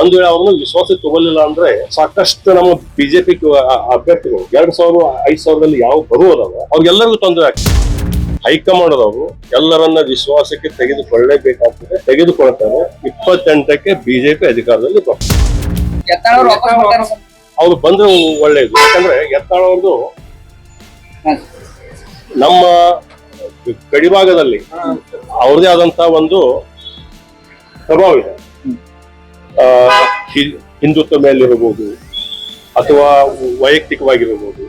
ಒಂದ್ ವೇಳೆ ಅವ್ರನ್ನ ವಿಶ್ವಾಸಕ್ಕೆ ತಗೊಳ್ಳಿಲ್ಲ ಅಂದ್ರೆ ಸಾಕಷ್ಟು ನಮ್ಮ ಬಿಜೆಪಿ ಅಭ್ಯರ್ಥಿಗಳು ಎರಡ್ ಸಾವಿರ ಐದ್ ಸಾವಿರದಲ್ಲಿ ಯಾವ ಬರುವುದಲ್ಲ ಅವ್ರಿಗೆಲ್ಲರಿಗೂ ತೊಂದರೆ ಆಗ್ತದೆ. ಹೈಕಮಾಂಡ್ ಅವರು ಎಲ್ಲರನ್ನ ವಿಶ್ವಾಸಕ್ಕೆ ತೆಗೆದುಕೊಳ್ಳಲೇಬೇಕಾಗ್ತದೆ ತೆಗೆದುಕೊಳ್ತಾರೆ ಇಪ್ಪತ್ತೆಂಟಕ್ಕೆ ಬಿಜೆಪಿ ಅಧಿಕಾರದಲ್ಲಿ ಬರ್ತಾರೆ ಅವ್ರು ಬಂದ್ರೆ ಒಳ್ಳೇದು ಯಾಕಂದ್ರೆ ಎತ್ತಾಳ ಅವ್ರದ್ದು. ನಮ್ಮ ಗಡಿಭಾಗದಲ್ಲಿ ಅವ್ರದೇ ಆದಂತ ಒಂದು ಪ್ರಭಾವ ಇದೆ. ಹಿ- ಮೇಲೆ ಮೇಲಿರಬಹುದು ಅಥವಾ ವೈಯಕ್ತಿಕವಾಗಿರಬಹುದು.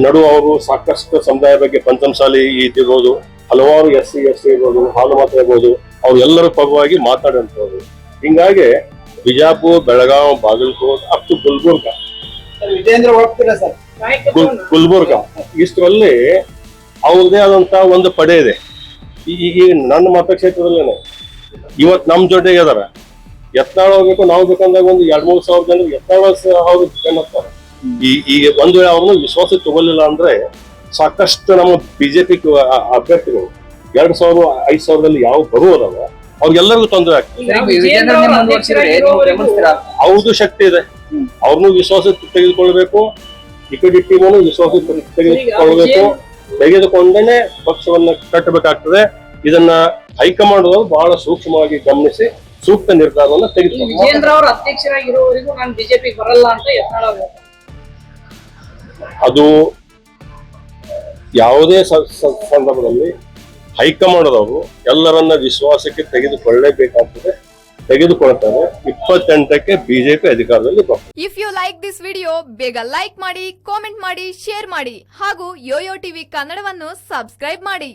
ನಡು ಅವರು ಸಾಕಷ್ಟು ಸಮುದಾಯ ಬಗ್ಗೆ ಪಂಚಮಸಾಲಿ ಇದಿರ್ಬೋದು ಹಲವಾರು ಎಸ್ ಸಿ ಎಸ್ ಸಿ ಇರ್ಬೋದು ಹಾಲು ಮಾತ್ರ ಇರ್ಬೋದು ಅವ್ರು ಎಲ್ಲರ ಪರವಾಗಿ ಮಾತಾಡುವಂಥವ್ರು ಹಿಂಗಾಗಿ ಬಿಜಾಪುರ್ ಬೆಳಗಾವ್ ಬಾಗಲಕೋಟ್ ಅಪ್ ಟು ಗುಲ್ಬರ್ಗ. ವಿಜೇಂದ್ರ ಹೋಗ್ತೀರಾ ಸರ್? ಗುಲ್ಬರ್ಗ. ಇಷ್ಟರಲ್ಲಿ ಅವ್ರದೇ ಆದಂತ ಒಂದು ಪಡೆ ಇದೆ. ಈಗ ನನ್ನ ಮತಕ್ಷೇತ್ರದಲ್ಲೇನೆ. ಇವತ್ ನಮ್ ಜೊತೆಗೆ ಅದಾರ ಎತ್ತಾಳ ಹೋಗ್ಬೇಕು ನಾವು ಬೇಕಂದಾಗ ಒಂದು ಎರಡ್ ಮೂರ್ ಸಾವಿರ ಜನ ಎತ್ತಾಳ ಸ- ಅವ್ರು ಬೆನ್ನತ್ತಾರೆ ಈ ಈ ಒಂದು ವೇಳೆ ಅವ್ರನ್ನ ವಿಶ್ವಾಸ ತಗೊಳ್ಳಿಲ್ಲ ಅಂದ್ರೆ ಸಾಕಷ್ಟು ನಮ್ಮ ಬಿಜೆಪಿ ಅಭ್ಯರ್ಥಿಗಳು ಎರಡ್ ಸಾವಿರ ಐದ್ ಸಾವಿರದಲ್ಲಿ ಯಾವ ಬರುವುದಲ್ಲ ಅವ್ರಿಗೆಲ್ಲರಿಗೂ ತೊಂದರೆ ಆಗ್ತದೆ. ಅವ್ರದ್ದು ಶಕ್ತಿ ಇದೆ. ಅವ್ರನ್ನೂ ವಿಶ್ವಾಸಕ್ಕೆ ತೆಗೆದುಕೊಳ್ಬೇಕು. ಇಕ್ವಿಡಿಟಿ ಟೀಮನ್ನು ವಿಶ್ವಾಸಕ್ಕೆ ತೆಗೆದುಕೊಳ್ಬೇಕು. ತೆಗೆದುಕೊಂಡೇನೆ ಪಕ್ಷವನ್ನ ಕಟ್ಟಬೇಕಾಗ್ತದೆ. ಇದನ್ನ ಹೈಕಮಾಂಡ್ ಅವರು ಬಹಳ ಸೂಕ್ಷ್ಮವಾಗಿ ಗಮನಿಸಿ ಸೂಕ್ತ ನಿರ್ಧಾರವನ್ನ ತೆಗೆದುಕೊಂಡು ವಿಜೇಂದ್ರ ಅವ್ರ ಅಧ್ಯಕ್ಷರಾಗಿರೋವರೆಗೂ ನಾನು ಬಿಜೆಪಿ ಬರಲ್ಲ ಅಂತ ಅದು ಯಾವುದೇ ಸಂದರ್ಭದಲ್ಲಿ ಹೈಕಮಾಂಡ್ ಅವರು ಎಲ್ಲರನ್ನ ವಿಶ್ವಾಸಕ್ಕೆ ತೆಗೆದುಕೊಳ್ಳಲೇಬೇಕಾಗ್ತದೆ ತೆಗೆದುಕೊಳ್ತಾರೆ ಇಪ್ಪತ್ತೆಂಟಕ್ಕೆ ಬಿಜೆಪಿ ಅಧಿಕಾರದಲ್ಲಿ if you like this video ಬೇಗ ಲೈಕ್ ಮಾಡಿ ಕಾಮೆಂಟ್ ಮಾಡಿ ಶೇರ್ ಮಾಡಿ ಹಾಗೂ ಯೋಯೋ ಟಿವಿ ಕನ್ನಡವನ್ನು ಸಬ್ಸ್ಕ್ರೈಬ್ ಮಾಡಿ.